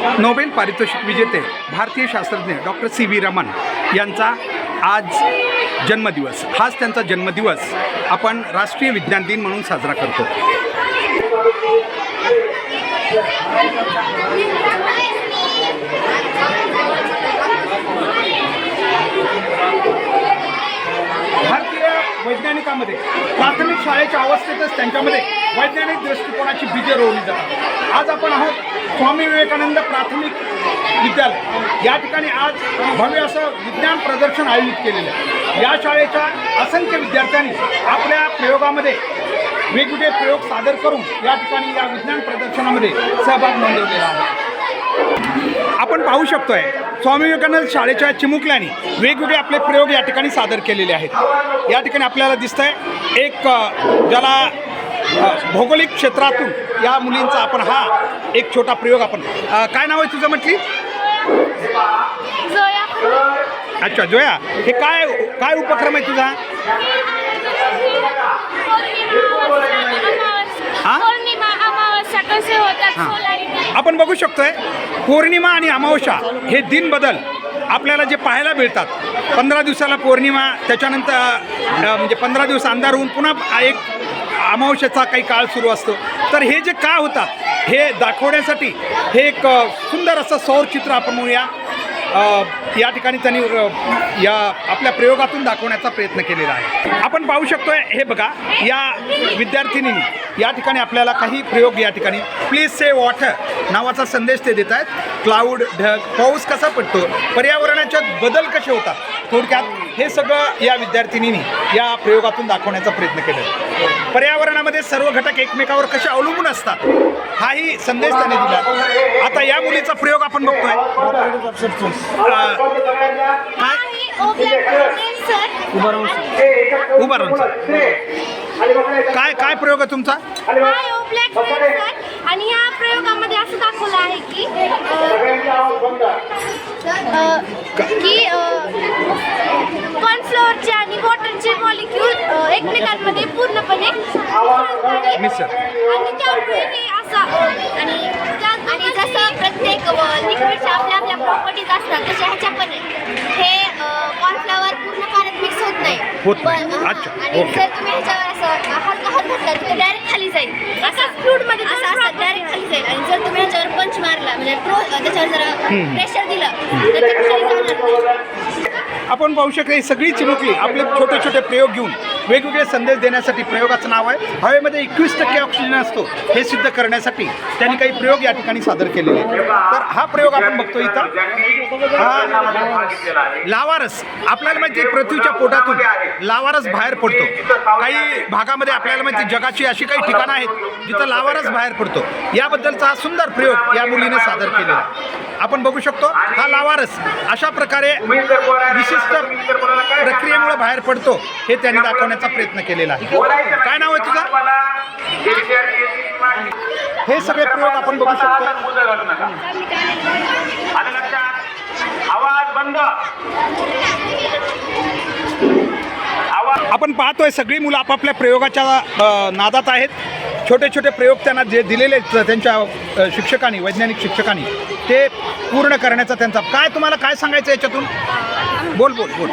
Nobel पारितोषिक विजेते भारतीय शास्त्रज्ञ डॉक्टर सी व्ही रमन यांचा आज जन्मदिवस. हाच त्यांचा जन्मदिवस आपण राष्ट्रीय विज्ञान दिन म्हणून साजरा करतो भारतीय वैज्ञानिकामध्ये प्राथमिक शाळेच्या अवस्थेतच त्यांच्यामध्ये वैज्ञानिक दृष्टिकोनाची बीजे रोवली जातात. आज आपण आहोत स्वामी विवेकानंद प्राथमिक विद्यालय. या ठिकाणी आज भव्य असं विज्ञान प्रदर्शन आयोजित केलेलं आहे. या शाळेच्या असंख्य विद्यार्थ्यांनी आपल्या प्रयोगामध्ये वेगवेगळे प्रयोग सादर करून या ठिकाणी या विज्ञान प्रदर्शनामध्ये सहभाग नोंदवलेला आहे. आपण पाहू शकतोय स्वामी विवेकानंद शाळेच्या चिमुकल्याने वेगवेगळे आपले प्रयोग या ठिकाणी सादर केलेले आहेत. या ठिकाणी आपल्याला दिसतंय एक अ, ज्याला भौगोलिक क्षेत्रातून या मुलींचा आपण हा एक छोटा प्रयोग आपण काय नाव आहे तुझं म्हटली? जोया. अच्छा जोया. हे काय काय उपक्रम आहे तुझा हा? पौर्णिमा अमावस्या कसे होतात हां. आपण बघू शकतोय पौर्णिमा आणि अमावस्या हे दिन बदल आपल्याला जे पाहायला मिळतात. पंधरा दिवसाला पौर्णिमा त्याच्यानंतर म्हणजे पंधरा दिवस अंधार होऊन पुन्हा एक अमावस्याचा काही काळ सुरू असतो. तर हे जे का होतात हे दाखवण्यासाठी हे एक सुंदर असं सौरचित्र आपण म्हणूया. या ठिकाणी त्यांनी या आपल्या प्रयोगातून दाखवण्याचा प्रयत्न केलेला आहे. आपण पाहू शकतोय हे बघा या विद्यार्थिनींनी या ठिकाणी आपल्याला काही प्रयोग या ठिकाणी प्लीज से वॉटर नावाचा संदेश ते देत आहेत क्लाउड ढग पाऊस कसा पडतो पर्यावरणाच्यात बदल कसे होतात थोडक्यात हे सगळं या विद्यार्थिनींनी या प्रयोगातून दाखवण्याचा प्रयत्न केला. आहे. पर्यावरणामध्ये सर्व घटक एकमेकावर कसे अवलंबून असतात हाही संदेश त्याने दिला. आता या मुलीचा प्रयोग आपण बघतोय. काय? सर उभा राहून सर. काय काय प्रयोग आहे तुमचा? ब्लॅक सर आणि या प्रयोगामध्ये असं दाखवलं आहे की अ, की कॉर्नफ्लॉवरचे आणि वॉटरचे मॉलिक्यूल एकमेकांमध्ये पूर्णपणे मिसळतात. मिसळ. आणि त्यामुळे हे असं आणि आणि जसं प्रत्येक लिक्विडच्या आपल्या आपल्या प्रॉपर्टीज असतात तशा ह्याच्या पण आहे. हे कॉर्नफ्लॉवर पूर्ण पाण्यात मिक्स होत नाही. अच्छा, ओके. डायरेक्ट खाली जाईल. असं फ्लूडमध्ये असं असं डायरेक्ट खाली जाईल. आणि जर तुम्ही ह्याच्यावर पंच मारला म्हणजे त्याच्यावर जरा प्रेशर दिलं तर आपण पाहू शकता ही सगळी चिमुकली आपले छोटे छोटे प्रयोग घेऊन. वेगवेगळे संदेश देण्यासाठी प्रयोगाचं नाव आहे. हवेमध्ये एकवीस टक्के ऑक्सिजन असतो. हे सिद्ध करण्यासाठी त्यांनी काही प्रयोग या ठिकाणी सादर केलेले तर हा प्रयोग आपण बघतो इथं. हा लावारस. आपल्याला माहिती आहे, पृथ्वीच्या पोटातून लावारस बाहेर पडतो. काही भागामध्ये आपल्याला माहिती आहे, जगाची अशी काही ठिकाणं आहेत जिथं लावारस बाहेर पडतो. याबद्दलचा हा सुंदर प्रयोग या मुलीने सादर केलेला आपण बघू शकतो हा लावारस अशा प्रकारे विशिष्ट प्रक्रियेमुळे बाहेर पडतो हे त्यांनी दाखवण्याचा प्रयत्न केलेला आहे. काय नाव आहे तुझं? हे सगळे प्रयोग आपण बघू शकतो आवाज बंद. आवाज आपण पाहतोय सगळी मुलं आपापल्या प्रयोगाच्या नादात आहेत. छोटे छोटे प्रयोग त्यांना जे दिलेले आहेत त्यांच्या शिक्षकांनी वैज्ञानिक शिक्षकांनी ते पूर्ण करण्याचा त्यांचा काय तुम्हाला काय सांगायचं याच्यातून? बोल बोल बोल.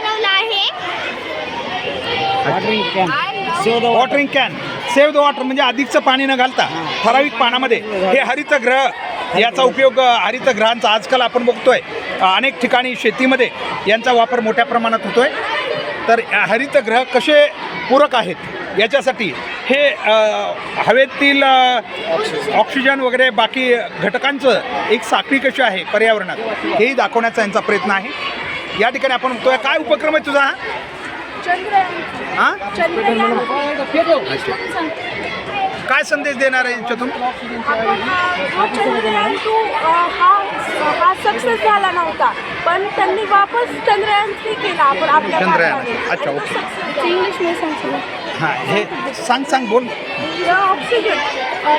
बनवला आहे. Watering can save the water म्हणजे अधिकचं पाणी न घालता ठराविक पाण्यामध्ये हे हरितग्रह याचा उपयोग हरितग्रहांचा आजकाल आपण बघतोय. अनेक ठिकाणी शेतीमध्ये यांचा वापर मोठ्या प्रमाणात होतोय. तर हरितग्रह कसे पूरक आहेत याच्यासाठी हे हवेतील ऑक्सिजन वगैरे बाकी घटकांचं एक साखळी कशी आहे पर्यावरणात हेही दाखवण्याचा यांचा प्रयत्न आहे. या ठिकाणी आपण बघतोय काय उपक्रम आहे तुझा हा काय संदेश देणार आहे याच्यातून हा चंद्रयान टू हा हा सक्सेस झाला नव्हता पण त्यांनी वापस चंद्रयान थ्री केला आपण आपल्या चंद्रयान. भारताने. अच्छा, ओके. इंग्लिश में सांगतो हां हे सांग सांग बोल। ऑक्सिजन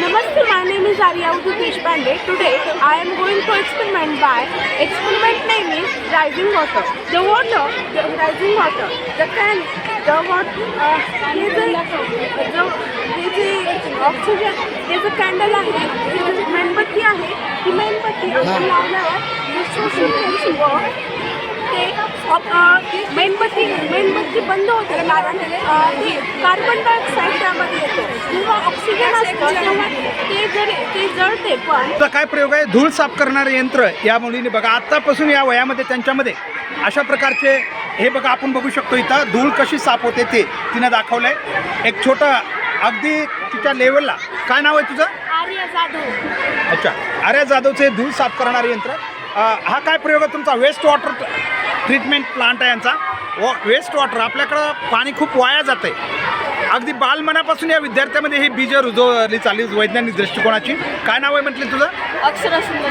नमस्ते my name is Arya Urdu Deshpande today I am going to experiment by experiment name is rising water the water the rising water the can the water हे जे जो हे जे ऑक्सिजन हे जे कॅन्डल आहे हे जे मेणबत्ती आहे की मेणबत्ती आपण लावल्यावर जे शोषून घ्यायची व ते अ, ती मेणबत्ती मेणबत्ती बंद होते. कारण अ, ते कार्बन डायऑक्साईड त्यामध्ये येतो. किंवा ऑक्सिजन असतं. तेव्हा ते जर ते जळते पण काय प्रयोग आहे? धूळ साफ करणारं यंत्र या मुलीने बघा. आत्तापासून या वयामध्ये त्यांच्यामध्ये अशा प्रकारचे हे बघा आपण बघू शकतो इथं. धूळ कशी साफ होते ते तिनं दाखवलं आहे एक छोटं अगदी तिच्या लेवलला काय नाव आहे तुझं? आर्य जाधव. अच्छा. अरे जाधवचे धूळ साफ करणारं यंत्र. हा काय प्रयोग आहे तुमचा? वेस्ट वॉटर ट्रीटमेंट प्लांट आहे यांचा. वॉ वेस्ट वॉटर आपल्याकडं पाणी खूप वाया जातं आहे अगदी बालमनापासून या विद्यार्थ्यामध्ये ही बीज रुजवली चालली वैज्ञानिक दृष्टिकोनाची. काय नाव आहे म्हटलं तुझं? अक्षरा सुंदर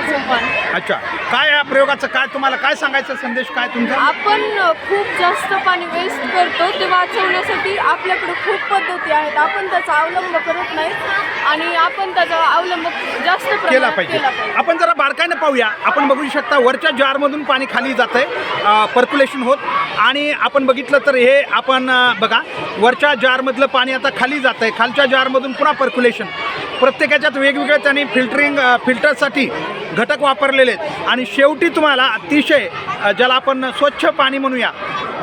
अच्छा. काय या प्रयोगाचं काय तुम्हाला काय सांगायचं संदेश काय तुमचा? आपण खूप जास्त पाणी वेस्ट करतो ते वाचवण्यासाठी आपल्याकडे खूप पद्धती आहेत. आपण त्याचा अवलंब करत नाही आणि आपण त्याचा अवलंब जास्त केला पाहिजे. आपण जरा बारकाईनं पाहूया. आपण बघू शकता वरच्या जारमधून पाणी खाली जात आहे पर्क्युलेशन होत. आणि आपण बघितलं तर हे आपण बघा वरच्या जारमधलं पाणी आता खाली जात आहे खालच्या जारमधून पुन्हा पर्क्युलेशन प्रत्येकाच्यात वेगवेगळे त्यांनी फिल्टरिंग फिल्टरसाठी घटक वापरलेले आहेत. आणि शेवटी तुम्हाला अतिशय ज्याला आपण स्वच्छ पाणी म्हणूया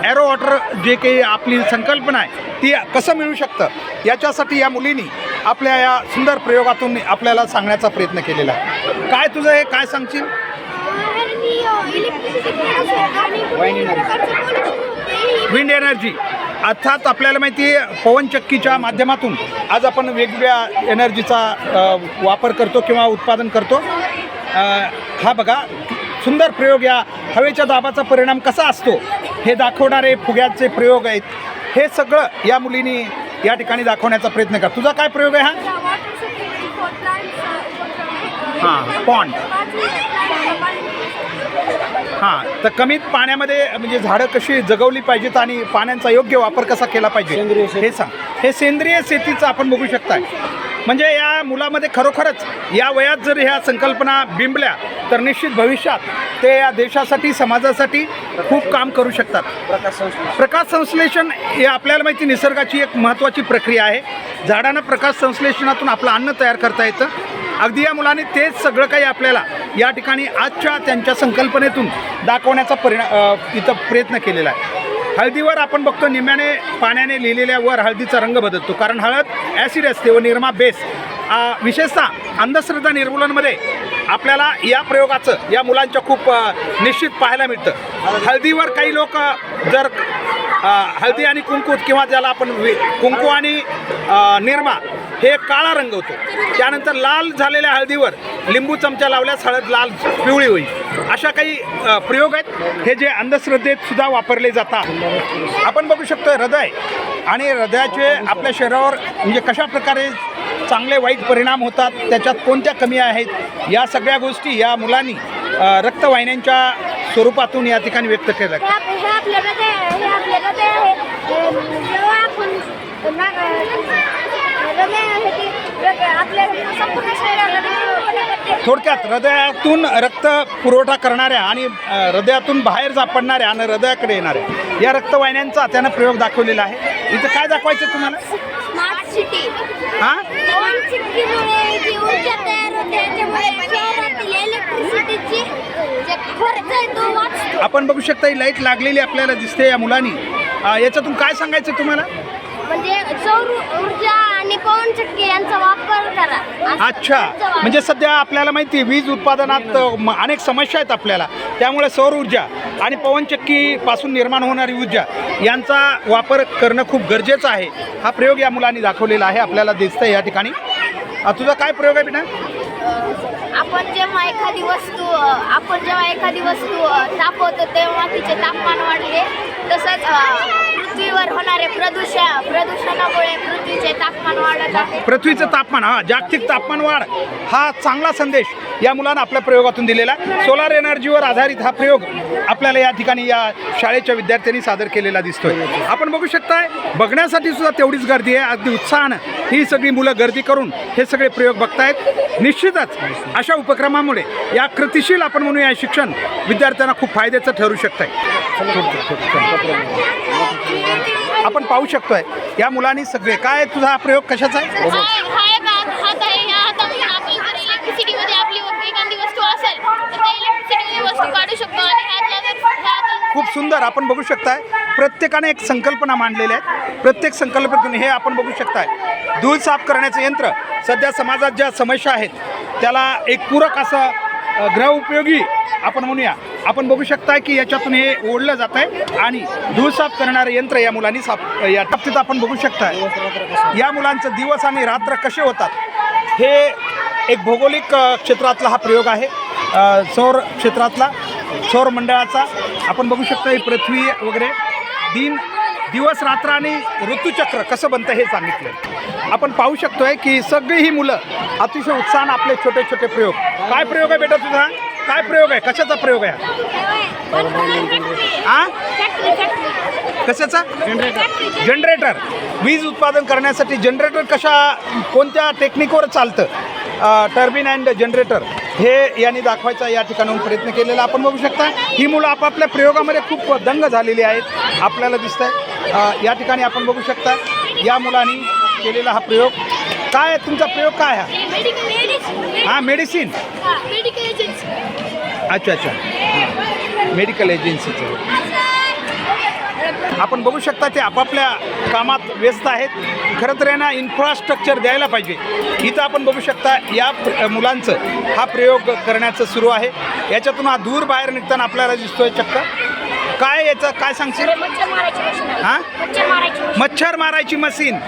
ॲरो वॉटर जे काही आपली संकल्पना आहे ती कसं मिळू शकतं? याच्यासाठी या मुलींनी आपल्या या सुंदर प्रयोगातून आपल्याला सांगण्याचा प्रयत्न केलेला आहे. काय तुझं हे? काय सांगशील? विंड एनर्जी अर्थात आपल्याला माहिती आहे पवनचक्कीच्या माध्यमातून आज आपण वेगवेगळ्या एनर्जीचा वापर करतो किंवा उत्पादन करतो. हा बघा सुंदर प्रयोग या हवेच्या दाबाचा परिणाम कसा असतो हे दाखवणारे फुग्याचे प्रयोग आहेत. हे सगळं या मुलींनी या ठिकाणी दाखवण्याचा प्रयत्न कर. तुझा काय प्रयोग आहे हा? हां. पॉन्ड हां तर कमीत पाण्यामध्ये म्हणजे झाडं कशी जगवली पाहिजेत आणि पाण्याचा योग्य वापर कसा केला पाहिजे हे सांग. हे सेंद्रिय शेतीचं आपण बघू शकताय. म्हणजे या मुलामध्ये खरोखरच या वयात जर ह्या संकल्पना बिंबल्या तर निश्चित भविष्यात ते या देशासाठी समाजासाठी खूप काम करू शकतात. प्रकाश संश्लेषण हे आपल्याला माहिती निसर्गाची एक महत्त्वाची प्रक्रिया आहे. झाडांना प्रकाश संश्लेषणातून आपलं अन्न तयार करता येतं. अगदी या मुलाने तेच सगळं काही आपल्याला या ठिकाणी आजच्या त्यांच्या संकल्पनेतून दाखवण्याचा परिणा इथं प्रयत्न केलेला आहे. हळदीवर आपण बघतो निम्याने पाण्याने लिहिलेल्या वर हळदीचा रंग बदलतो. कारण हळद ॲसिड असते व निरमा बेस. विशेषतः अंधश्रद्धा निर्मूलनमध्ये आपल्याला या प्रयोगाचं या मुलांच्या खूप निश्चित पाहायला मिळतं. हळदीवर काही लोक जर हळदी आणि कुंकू किंवा ज्याला आपण कुंकू आणि निर्मा निरमा हे काळा रंग होतो. त्यानंतर लाल झालेल्या हळदीवर लिंबू चमचा लावल्यास हळद लाल पिवळी होईल. अशा काही प्रयोग आहेत. हे जे अंधश्रद्धेत सुद्धा वापरले जातात. आपण बघू शकतो हृदय. आणि हृदयाचे आपल्या शरीरावर म्हणजे कशा प्रकारे चांगले वाईट परिणाम होतात त्याच्यात कोणत्या कमी आहेत या सगळ्या गोष्टी या मुलांनी रक्तवाहिन्यांच्या स्वरूपातून या ठिकाणी व्यक्त केल्या. हे आपल्या थोडक्यात हृदयातून रक्त पुरवठा करणाऱ्या आणि हृदयातून बाहेर सापडणाऱ्या आणि हृदयाकडे येणाऱ्या या रक्तवाहिन्यांचा त्यानं प्रयोग दाखवलेला आहे. इथं काय दाखवायचं तुम्हाला? हां? आपण बघू शकता ही लाइट लागलेली आपल्याला दिसते या मुलांनी. याच्यातून काय सांगायचं तुम्हाला? म्हणजे सौर ऊर्जा आणि पवन चक्की यांचा वापर करा. असं अच्छा. त्यांचा. म्हणजे सध्या आपल्याला माहिती आहे वीज उत्पादनात अ, म- अनेक समस्या आहेत आपल्याला. त्यामुळे सौर ऊर्जा आणि पवनचक्कीपासून निर्माण होणारी ऊर्जा यांचा वापर करणं खूप गरजेचं आहे. हा प्रयोग या मुलांनी दाखवलेला आहे आपल्याला दिसतं या ठिकाणी. अ, तुझा काय प्रयोग आहे बेटा आपण जेव्हा एखादी वस्तू अ, आपण जेव्हा एखादी वस्तू अ, तापवतो तेव्हा तिचे तापमान वाढले तसंच अ, पृथ्वीवर होणारे प्रदूषण प्रदूषणामुळे पृथ्वीचे तापमान वाढत आहे. पृथ्वीचं तापमान हा जागतिक तापमान वाढ हा चांगला संदेश. या मुलांना आपल्या प्रयोगातून दिलेला आहे. सोलार एनर्जीवर आधारित हा प्रयोग आपल्याला या ठिकाणी या शाळेच्या विद्यार्थ्यांनी सादर केलेला दिसतोय. आपण बघू शकताय बघण्यासाठी सुद्धा तेवढीच गर्दी आहे. अगदी उत्साहानं ही सगळी मुलं गर्दी करून हे सगळे प्रयोग बघतायत. निश्चितच अशा उपक्रमामुळे या कृतिशील आपण म्हणूया शिक्षण विद्यार्थ्यांना खूप फायद्याचं ठरू शकत आपण पाहू शकतोय या मुलांनी सगळे काय तुझा हा प्रयोग? कशाचा आहे? खूप सुंदर आपण बघू शकताय. प्रत्येकाने एक संकल्पना मांडलेल्या आहेत प्रत्येक संकल्पनेतून हे आपण बघू शकताय. धूळ साफ करण्याचं यंत्र सध्या समाजात ज्या समस्या आहेत त्याला एक पूरक असं गृहउपयोगी आपण म्हणूया. आपण बघू शकताय की याच्यातून हे ओढलं जात आहे आणि धूळ साफ करणारं यंत्र या मुलांनी साफ या टप्प्यात आपण बघू शकताय. या मुलांचं दिवस आणि रात्र कसे होतात हे एक भौगोलिक क्षेत्रातला हा प्रयोग आहे. सौर क्षेत्रातला सौर मंडळाचा आपण बघू शकता ही पृथ्वी वगैरे. दिन दिवस रात्र आणि ऋतुचक्र कसं बनतं हे सांगितलं. आपण पाहू शकतोय की सगळी ही मुलं अतिशय उत्साहानं आपले छोटे छोटे प्रयोग. काय प्रयोग आहे बेटा तुझा? काय प्रयोग आहे? कशाचा प्रयोग आहे? हा कशाचा? जनरेटर. वीज उत्पादन करण्यासाठी जनरेटर कशा कोणत्या टेक्निकवर चालतं? Turbine and generator. हे यांनी दाखवायचा या ठिकाणाहून प्रयत्न केलेला आपण बघू शकता. ही मुलं आपापल्या प्रयोगामध्ये खूप दंग झालेली आहेत आपल्याला दिसत आहे या ठिकाणी आपण बघू शकता या मुलांनी केलेला हा प्रयोग. काय आहे तुमचा प्रयोग काय हा हा मेडिसिन अच्छा अच्छा. मेडिकल एजन्सीचं आपण बघू शकता ते आपापल्या कामात व्यस्त आहेत. खरं तर यांना इन्फ्रास्ट्रक्चर द्यायला पाहिजे. इथं आपण बघू शकता या मुलांचं हा प्रयोग करण्याचं सुरू आहे. याच्यातून हा दूर बाहेर निघताना आपल्याला दिसतोय चक्क. काय याचं काय सांगशील? मच्छर मारायची मशीन हां? मच्छर मारायची मशीन.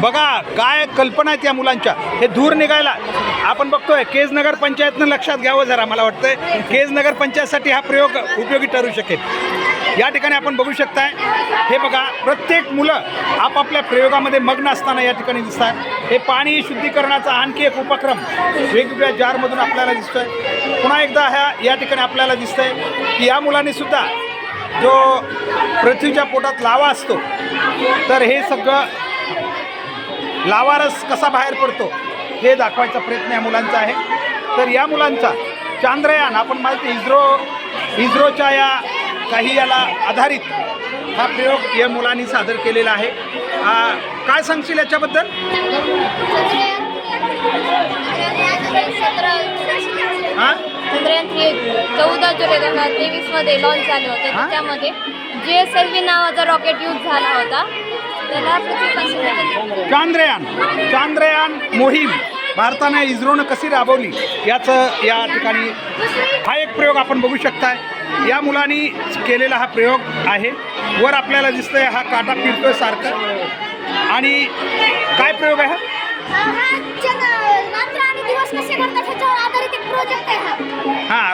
बघा काय कल्पना आहेत या मुलांच्या. हे धूर निघायला. आपण बघतोय केज नगर पंचायतनं लक्षात घ्यावं जरा मला वाटतंय. केज नगर पंचायतसाठी हा प्रयोग उपयोगी ठरू शकेल. या ठिकाणी आपण बघू शकताय हे बघा प्रत्येक मुलं आपापल्या प्रयोगामध्ये मग्न असताना या ठिकाणी दिसत आहे हे पाणी शुद्धीकरणाचा आणखी एक उपक्रम वेगवेगळ्या जारमधून आपल्याला दिसतोय. पुन्हा एकदा ह्या या ठिकाणी आपल्याला दिसतंय की या मुलांनी सुद्धा जो पृथ्वीच्या पोटात लावा असतो तर हे सगळं लावारस कसा बाहेर पडतो हे दाखवायचा प्रयत्न या मुलांचा आहे. तर या मुलांचा चांद्रयान आपण माहिती इस्रो इस्रोच्या या काही याला आधारित हा प्रयोग या मुलांनी सादर केलेला आहे. काय सांगशील याच्याबद्दल? हां? चंद्रयान थ्री चौदा जुलै दोन हजार तेवीसमध्ये लॉन्च झालं? होतं. त्यामध्ये जी एस एल व्ही नावाचा रॉकेट यूज झाला होता त्याला चांद्रयान चांद्रयान मोहीम. भारताने इस्रोनं कशी राबवली याचं या ठिकाणी हा एक प्रयोग आपण बघू शकताय. या मुलांनी केलेला हा प्रयोग आहे. वर आपल्याला दिसतंय हा काटा फिरतोय सारखं. आणि काय प्रयोग आहे हा?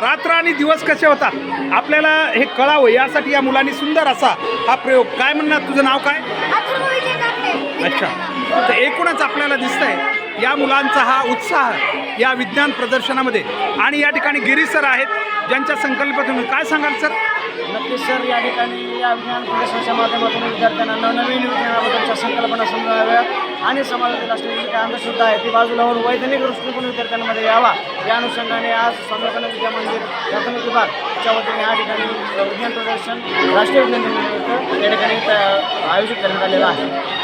रात्र आणि दिवस कसे हा हां होतात? आपल्याला हे कळावं. यासाठी या मुलांनी सुंदर असा हा प्रयोग. काय म्हणणार? तुझं नाव काय? अच्छा. तर एकूणच आपल्याला दिसतंय. या मुलांचा हा उत्साह या विज्ञान प्रदर्शनामध्ये. आणि या ठिकाणी गिरी सर आहेत ज्यांच्या संकल्पातून काय सांगाल सर? नक्कीच सर या ठिकाणी या विज्ञान प्रदर्शनाच्या माध्यमातून विद्यार्थ्यांना नवनवीन विज्ञानाबद्दलच्या संकल्पना समजाव्यात आणि समाजातील असलेली जी काय अंधश्रद्धा आहे ती बाजूला होऊन वैज्ञानिक दृष्टिकोन विद्यार्थ्यांमध्ये यावा. या अनुषंगाने आज स्वामी विद्या मंदिर प्राथमिक विभाग च्या वतीने या ठिकाणी विज्ञान प्रदर्शन राष्ट्रीय विज्ञान दिनानिमित्त या ठिकाणी आयोजित करण्यात आलेलं आहे.